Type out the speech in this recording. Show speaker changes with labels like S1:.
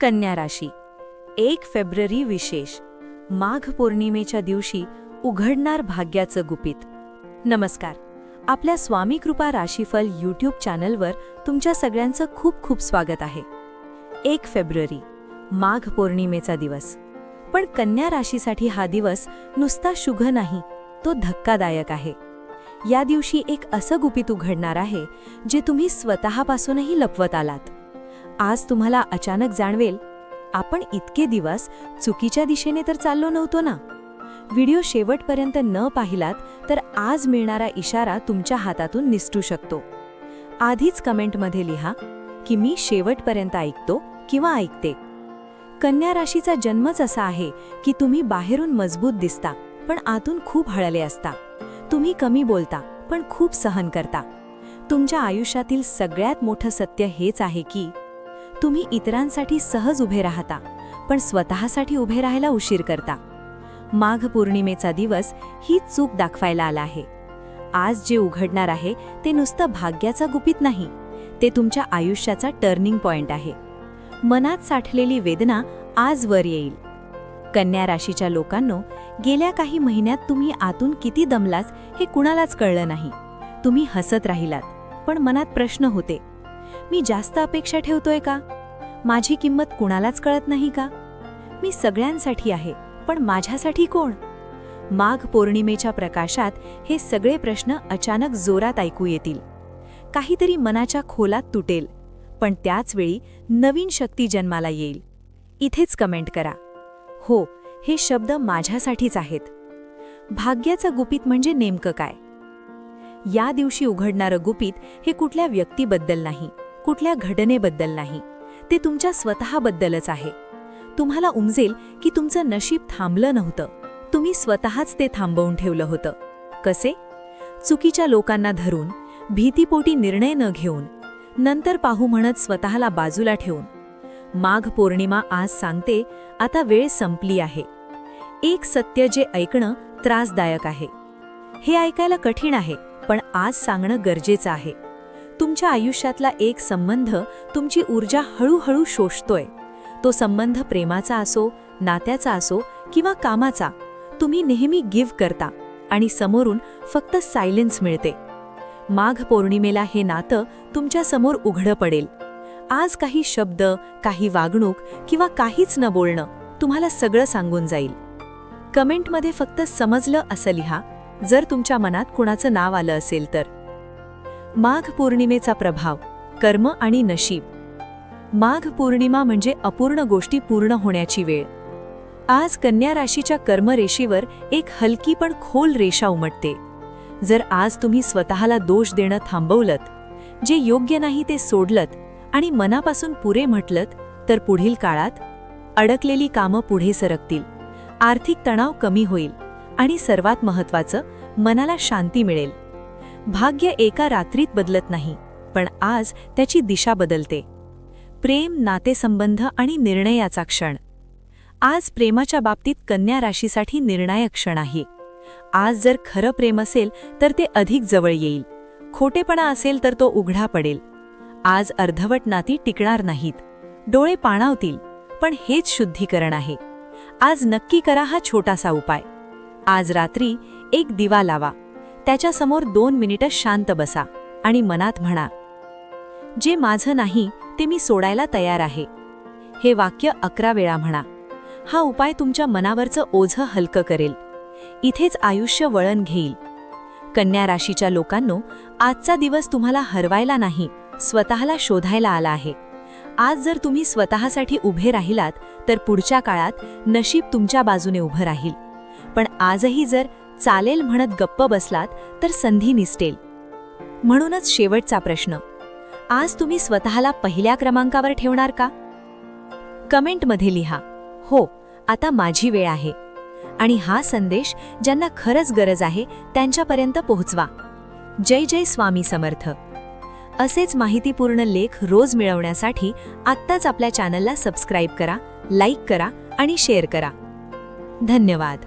S1: कन्या राशी. एक फेब्रुवारी विशेष. माघ पौर्णिमेच्या दिवशी उघडणार भाग्याचं गुपित. नमस्कार. आपल्या स्वामी कृपा राशीफल यूट्यूब चॅनलवर तुमच्या सगळ्यांचं खूप खूप स्वागत आहे. एक फेब्रुवारी. माघ पौर्णिमेचा दिवस. पण कन्या राशीसाठी हा दिवस नुसता शुभ नाही तो धक्कादायक आहे. या दिवशी एक असं गुपित उघडणार आहे जे तुम्ही स्वतःपासूनही लपवत आलात. आज तुम्हाला अचानक जाणवेल आपण इतके दिवस चुकीच्या दिशेने तर चाललो नव्हतो ना? व्हिडिओ शेवटपर्यंत न पाहिलात तर आज मिळणारा इशारा तुमच्या हातातून निसटू शकतो. आधीच कमेंटमध्ये लिहा की मी शेवटपर्यंत ऐकतो किंवा ऐकते. कन्या राशीचा जन्मच असा आहे की तुम्ही बाहेरून मजबूत दिसता पण आतून खूप हळले असता. तुम्ही कमी बोलता पण खूप सहन करता. तुमच्या आयुष्यातील सगळ्यात मोठं सत्य हेच आहे की तुम्ही इतरांसाठी सहज उभे राहता पण स्वतःसाठी उभे राहायला उशीर करता. माघ पौर्णिमेचा दिवस ही चूक दाखवायला आला आहे. आज जे उघडणार आहे ते नुसतं भाग्याचा गुपित नाही ते तुमच्या आयुष्याचा टर्निंग पॉइंट आहे. मनात साठलेली वेदना आज वर येईल. कन्या राशीच्या लोकांनो गेल्या काही महिन्यात तुम्ही आतून किती दमलास हे कुणालाच कळलं नाही. तुम्ही हसत राहिलात पण मनात प्रश्न होते. मी जास्त अपेक्षा ठेवतोय का? माझी किंमत कुणालाच कळत नाही का? मी सगळ्यांसाठी आहे पण माझ्यासाठी कोण? माघ पौर्णिमेच्या प्रकाशात हे सगळे प्रश्न अचानक जोरात ऐकू येतील. काहीतरी मनाच्या खोलात तुटेल पण त्याच वेळी नवीन शक्ती जन्माला येईल. इथेच कमेंट करा. हो हे शब्द माझ्यासाठीच आहेत. भाग्याचं गुपित म्हणजे नेमकं काय? या दिवशी उघडणारं गुपित हे कुठल्या व्यक्तीबद्दल नाही कुठल्या घटनेबद्दल नाही ते तुमच्या स्वतःबद्दलच आहे. तुम्हाला उमजेल की तुमचं नशीब थांबलं नव्हतं. तुम्ही स्वतःच ते थांबवून ठेवलं होतं. कसे? चुकीच्या लोकांना धरून भीतीपोटी निर्णय न घेऊन नंतर पाहू म्हणत स्वतःला बाजूला ठेवून. माघ पौर्णिमा आज सांगते आता वेळ संपली आहे. एक सत्य जे ऐकणं त्रासदायक आहे. हे ऐकायला कठीण आहे पण आज सांगणं गरजेचं आहे. तुमच्या आयुष्यातला एक संबंध तुमची ऊर्जा हळूहळू शोषतोय. तो संबंध प्रेमाचा असो नात्याचा असो किंवा कामाचा तुम्ही नेहमी गिव्ह करता आणि समोरून फक्त सायलेन्स मिळते. माघ पौर्णिमेला हे नातं तुमच्यासमोर उघडं पडेल. आज काही शब्द काही वागणूक किंवा काहीच न बोलणं तुम्हाला सगळं सांगून जाईल. कमेंटमध्ये फक्त समजलं असं लिहा. जर तुमच्या मनात कुणाचं नाव आलं असेल तर. माघ पौर्णिमेचा प्रभाव कर्म आणि नशीब. माघ पौर्णिमा म्हणजे अपूर्ण गोष्टी पूर्ण होण्याची वेळ. आज कन्या राशीच्या कर्मरेषेवर एक हलकी पण खोल रेषा उमटते. जर आज तुम्ही स्वतःला दोष देणं थांबवलत जे योग्य नाही ते सोडलत आणि मनापासून पुरे म्हटलत तर पुढील काळात अडकलेली कामं पुढे सरकतील. आर्थिक तणाव कमी होईल. आणि सर्वात महत्वाचं मनाला शांती मिळेल. भाग्य एका रात्रीत बदलत नाही पण आज त्याची दिशा बदलते. प्रेम नातेसंबंध आणि निर्णयाचा क्षण. आज प्रेमाच्या बाबतीत कन्या राशीसाठी निर्णायक क्षण आहे. आज जर खरं प्रेम असेल तर ते अधिक जवळ येईल. खोटेपणा असेल तर तो उघडा पडेल. आज अर्धवट नाती टिकणार नाहीत. डोळे पाणावतील पण हेच शुद्धीकरण आहे. आज नक्की करा हा छोटासा उपाय. आज रात्री एक दिवा लावा. त्याच्यासमोर दोन मिनिटं शांत बसा आणि मनात म्हणा जे माझं नाही ते मी सोडायला तयार आहे. हे वाक्य अकरा वेळा म्हणा. हा उपाय तुमच्या मनावरचं ओझं हलकं करेल. इथेच आयुष्य वळण घेईल. कन्या राशीच्या लोकांनो आजचा दिवस तुम्हाला हरवायला नाही स्वतःला शोधायला आला आहे. आज जर तुम्ही स्वतःसाठी उभे राहिलात तर पुढच्या काळात नशीब तुमच्या बाजूने उभं राहील. पण आजही जर चालेल म्हणत गप्प बसलात तर संधी निसटेल. म्हणूनच शेवटचा प्रश्न आज तुम्ही स्वतःला पहिल्या क्रमांकावर ठेवणार का? कमेंटमध्ये लिहा हो आता माझी वेळ आहे. आणि हा संदेश ज्यांना खरंच गरज आहे त्यांच्यापर्यंत पोहोचवा. जय जय स्वामी समर्थ. असेच माहितीपूर्ण लेख रोज मिळवण्यासाठी आत्ताच आपल्या चॅनलला सबस्क्राईब करा लाईक करा आणि शेअर करा. धन्यवाद.